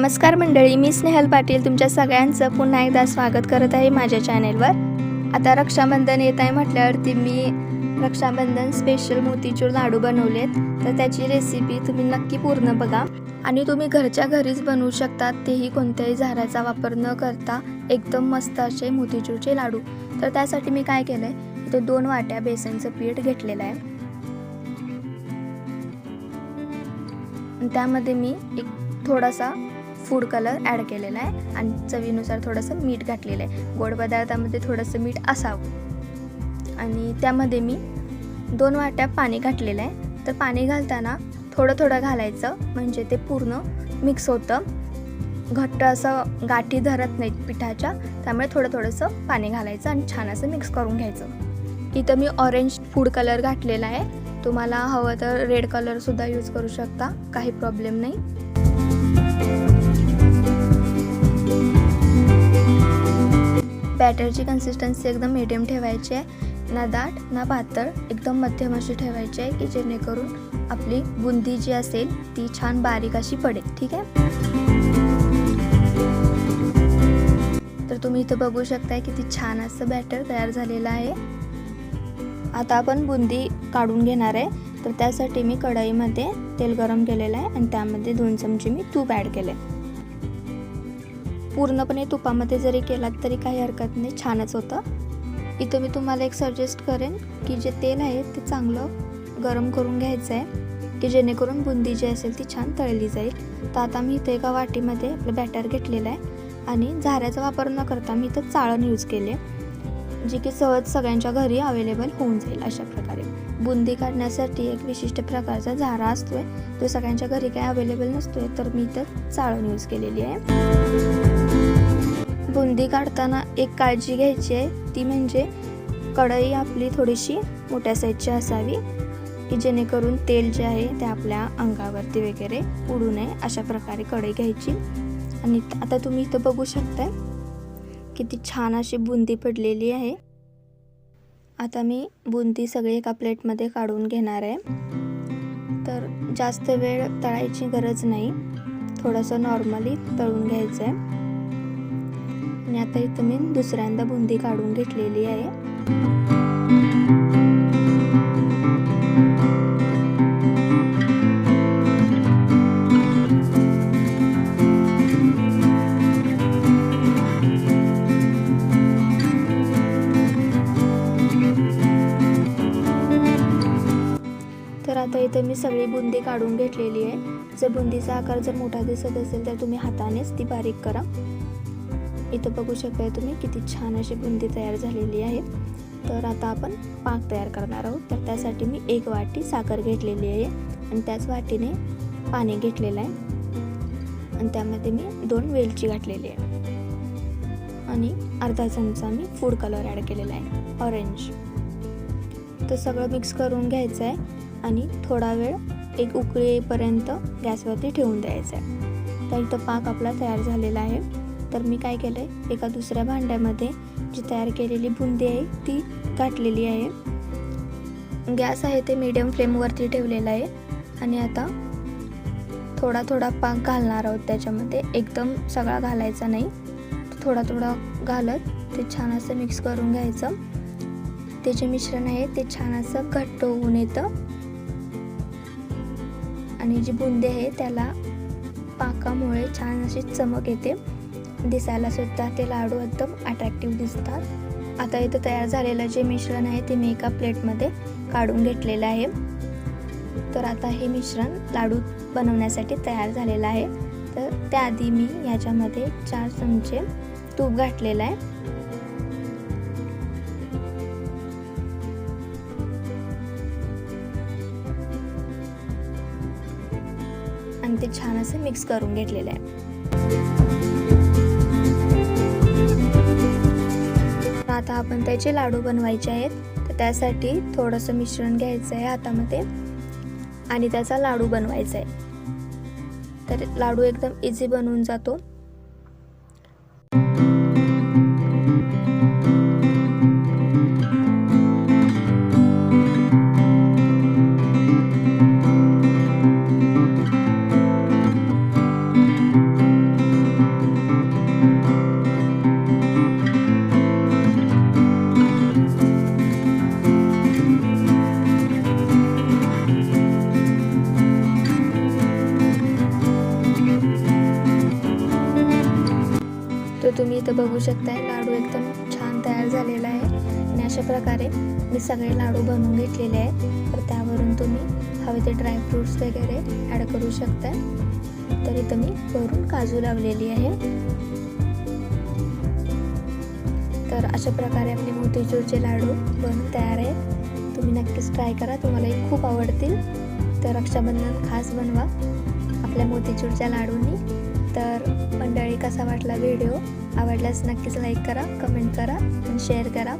नमस्कार मंडळी मी स्नेहल पाटील तुमच्या सगळ्यांचं पुन्हा एकदा स्वागत करत आहे माझ्या चॅनेलवर. आता रक्षाबंधन येत आहे म्हटल्यावरती मी रक्षाबंधन स्पेशल मोतीचूर लाडू बनवलेत. तर त्याची रेसिपी तुम्ही नक्की पूर्ण बघा. आणि तुम्ही घरच्या घरीच बनवू शकता तेही कोणत्याही झाडाचा वापर न करता एकदम मस्त असे मोतीचूरचे लाडू. तर त्यासाठी मी काय केलं आहे इथे दोन वाट्या बेसनचं पीठ घेतलेलं आहे. त्यामध्ये मी एक थोडासा फूड कलर ॲड केलेला आहे आणि चवीनुसार थोडंसं मीठ घातलेलं आहे. गोड पदार्थामध्ये थोडंसं मीठ असावं. आणि त्यामध्ये मी दोन वाट्या पाणी घातलेलं आहे. तर पाणी घालताना थोडं थोडं घालायचं म्हणजे ते पूर्ण मिक्स होतं. घट्ट असं गाठी धरत नाहीत पिठाच्या त्यामुळे थोडं थोडंसं पाणी घालायचं आणि छान असं मिक्स करून घ्यायचं. इथं मी ऑरेंज फूड कलर घातलेला आहे. तुम्हाला हवं तर रेड कलरसुद्धा यूज करू शकता. काही प्रॉब्लेम नाही. बॅटरची कन्सिस्टन्सी एकदम मिडियम ठेवायची आहे. ना दाट ना पातळ एकदम मध्यम अशी ठेवायची आहे की जेणेकरून आपली बुंदी जी असेल ती छान बारीक अशी पडेल ठीक आहे? तर तुम्ही इथं बघू शकताय किती छान असं बॅटर तयार झालेलं आहे. आता आपण बुंदी काढून घेणार आहे. तर त्यासाठी मी कढईमध्ये तेल गरम केलेलं आहे आणि त्यामध्ये दोन चमचे मी तूप ॲड केले पूर्णपणे तुपामध्ये जरी केलात तरी काही हरकत नाही छानच होतं. इथं मी तुम्हाला एक सजेस्ट करेन की जे तेल आहे ते चांगलं गरम करून घ्यायचं आहे की जेणेकरून बुंदी जी असेल ती छान तळली जाईल. तर आता मी इथे एका वाटीमध्ये आपलं बॅटर घेतलेलं आहे आणि झाऱ्याचा वापर न करता मी इथं चाळण यूज केले जी की सहज सगळ्यांच्या घरी अवेलेबल होऊन जाईल अशा प्रकारे. बुंदी काढण्यासाठी एक विशिष्ट प्रकारचा झारा असतोय तो सगळ्यांच्या घरी काय अवेलेबल नसतोय तर मी इथं चाळण यूज केलेली आहे. बुंदी काढताना एक काळजी घ्यायची आहे. ती म्हणजे कढई आपली थोडीशी मोठ्या साईजची असावी की जेणेकरून तेल जे आहे ते आपल्या अंगावरती वगैरे उडू नये अशा प्रकारे कढई घ्यायची. आणि आता तुम्ही इथं बघू शकताय किती छान अशी बुंदी पडलेली आहे. आता मी बुंदी सगळी एका प्लेटमध्ये काढून घेणार आहे. तर जास्त वेळ तळायची गरज नाही. थोडंसं नॉर्मली तळून घ्यायचं आहे आणि आता इथं मी दुसऱ्यांदा बुंदी काढून घेतलेली आहे. तर आता इथं मी सगळी बुंदी काढून घेतलेली आहे. जर बुंदीचा आकार जर मोठा दिसत असेल तर तुम्ही हातानेच ती बारीक करा. इथं बघू शकताय तुम्ही किती छान अशी बुंदी तयार झालेली आहे. तर आता आपण पाक तयार करणार आहोत. तर त्यासाठी मी एक वाटी साखर घेतलेली आहे आणि त्याच वाटीने पाणी घेतलेलं आहे. आणि त्यामध्ये मी दोन वेलची घातलेली आहे. आणि अर्धा चमचा मी फूड कलर ॲड केलेला आहे. ऑरेंज तर सगळं मिक्स करून घ्यायचं आहे आणि थोडा वेळ एक उकळीपर्यंत गॅसवरती ठेवून द्यायचं आहे. तर इथं पाक आपला तयार झालेला आहे. तर मी काय केलं आहे एका दुसऱ्या भांड्यामध्ये जी तयार केलेली बुंदी आहे ती घातलेली आहे. गॅस आहे ते मीडियम फ्लेमवरती ठेवलेला आहे. आणि आता थोडा थोडा पाक घालणार आहोत त्याच्यामध्ये. एकदम सगळा घालायचा नाही. थोडा थोडा घालत ते छान असं मिक्स करून घ्यायचं. ते जे मिश्रण आहे ते छान असं घट्ट होऊन येतं. आणि जी बुंदी आहे त्याला पाकामुळे छान अशी चमक येते. दिसायला सुद्धा ते लाडू एकदम अट्रॅक्टिव्ह दिसतात. आता इथं तयार झालेलं जे मिश्रण आहे ते मी एका प्लेटमध्ये काढून घेतलेलं आहे. तर आता हे मिश्रण लाडू बनवण्यासाठी तयार झालेलं आहे. तर त्याआधी मी याच्यामध्ये चार चमचे तूप घातलेलं आहे. आणि ते छान असं मिक्स करून घेतलेलं आहे. तर आता आपण त्याचे लाडू बनवायचे आहेत. तर त्यासाठी थोडंसं मिश्रण घ्यायचं आहे हातामध्ये. आणि त्याचा लाडू बनवायचा आहे. तर लाडू एकदम इझी बनवून जातो. इथं बघू शकताय लाडू एकदम छान तयार झालेला आहे. आणि अशा प्रकारे मी सगळे लाडू बनवून घेतलेले आहेत. तर त्यावरून तुम्ही हवे ते ड्रायफ्रूट्स वगैरे ॲड करू शकताय. तर इथं मी वरून काजू लावलेली आहे. तर अशा प्रकारे आपले मोतीचूरचे लाडू बनून तयार आहेत. तुम्ही नक्कीच ट्राय करा तुम्हालाही खूप आवडतील. तर रक्षाबंधन खास बनवा आपल्या मोतीचूरच्या लाडूंनी. तर मंडळी कसा वाटला व्हिडिओ आवडल्यास नक्कीच लाईक करा कमेंट करा आणि शेअर करा.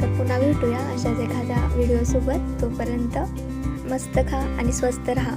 तर पुन्हा भेटूया अशाच एखाद्या व्हिडिओसोबत तोपर्यंत मस्त खा आणि स्वस्त राहा.